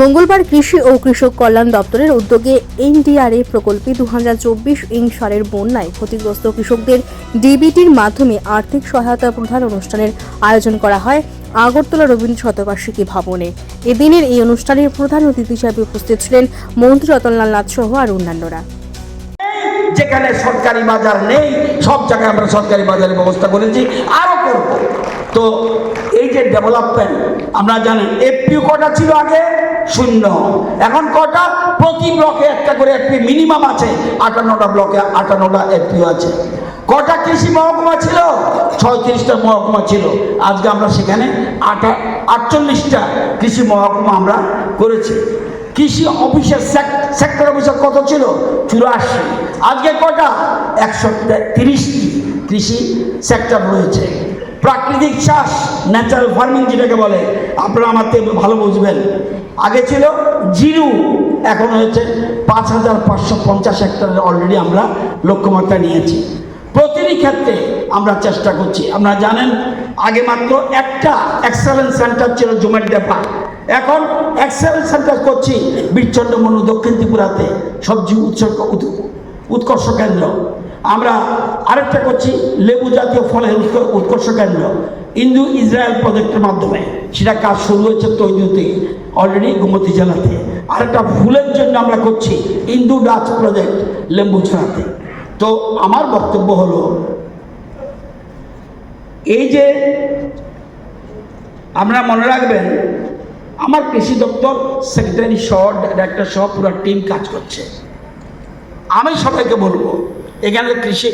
মঙ্গলবার কৃষি ও কৃষক কল্যাণ দপ্তরের উদ্যোগে এনডিআরএ প্রকল্পে দু হাজার চব্বিশ ইং সালের বন্যায় ক্ষতিগ্রস্ত কৃষকদের ডিবিটির মাধ্যমে আর্থিক সহায়তা প্রধান অনুষ্ঠানের আয়োজন করা হয় আগরতলা রবীন্দ্র শতবার্ষিকী ভবনে। এদিনের এই অনুষ্ঠানের প্রধান অতিথি হিসাবে উপস্থিত ছিলেন মন্ত্রী রতনলাল নাথ সহ আর অন্যান্যরা। যেখানে সরকারি বাজার নেই, সব জায়গায় আমরা সরকারি বাজারের ব্যবস্থা করেছি আরও করব। তো এই যে ডেভেলপমেন্ট আমরা জানেন এফপিও কটা ছিল আগে? শূন্য। এখন কটা প্রতি ব্লকে একটা করে এফপি মিনিমাম আছে, আটান্নটা ব্লকে আটান্নটা এফপিও আছে। কটা কৃষি মহকুমা ছিল? ছয়ত্রিশটা মহকুমা ছিল। আজকে আমরা সেখানে আটা, আটচল্লিশটা কৃষি মহকুমা আমরা করেছি। কৃষি অফিসের সেক্টর অফিসার কত ছিল? চুরাশি। আজকে কটা একশো তিরিশটি কৃষি সেক্টর রয়েছে। প্রাকৃতিক চাষ ন্যাচারাল ফার্মিং যেটাকে বলে, আপনারা আমার থেকে ভালো বুঝবেন। আগে ছিল জিরো, এখন হয়েছে পাঁচ হাজার পাঁচশো পঞ্চাশ হেক্টরের অলরেডি আমরা লক্ষ্যমাত্রা নিয়েছি। প্রতিটি ক্ষেত্রে আমরা চেষ্টা করছি। আপনারা জানেন, আগে মাত্র একটা এক্সেলেন্স সেন্টার ছিল জুমের ডেপা। এখন এক্সেলেন্স সেন্টার করছি বীরচন্দ্রমনু দক্ষিণ ত্রিপুরাতে, সবজি উৎসর্গ উৎ- উৎকর্ষ কেন্দ্র। আমরা আরেকটা করছি, লেবু জাতীয় ফলের উৎক- উৎকর্ষ কেন্দ্র। ইন্দু ইসরায়েল প্রজেক্টের মাধ্যমে। সেটা কাজ শুরু হয়েছে তৈরিতে অলরেডি গোমতী জেলাতে। আরেকটা ফুলের জন্য আমরা করছি, ইন্দু ডাচ প্রজেক্ট লেম্বুছড়াতে তো আমার বক্তব্য হলো, এই যে আমরা মনে রাখবেন, আমার কৃষি দপ্তর সেক্রেটারি সহ ডাইরেক্টর সহ পুরো টিম কাজ করছে। আমি সবাইকে বলব এখানে কৃষি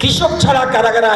কৃষক ছাড়া কারা কারা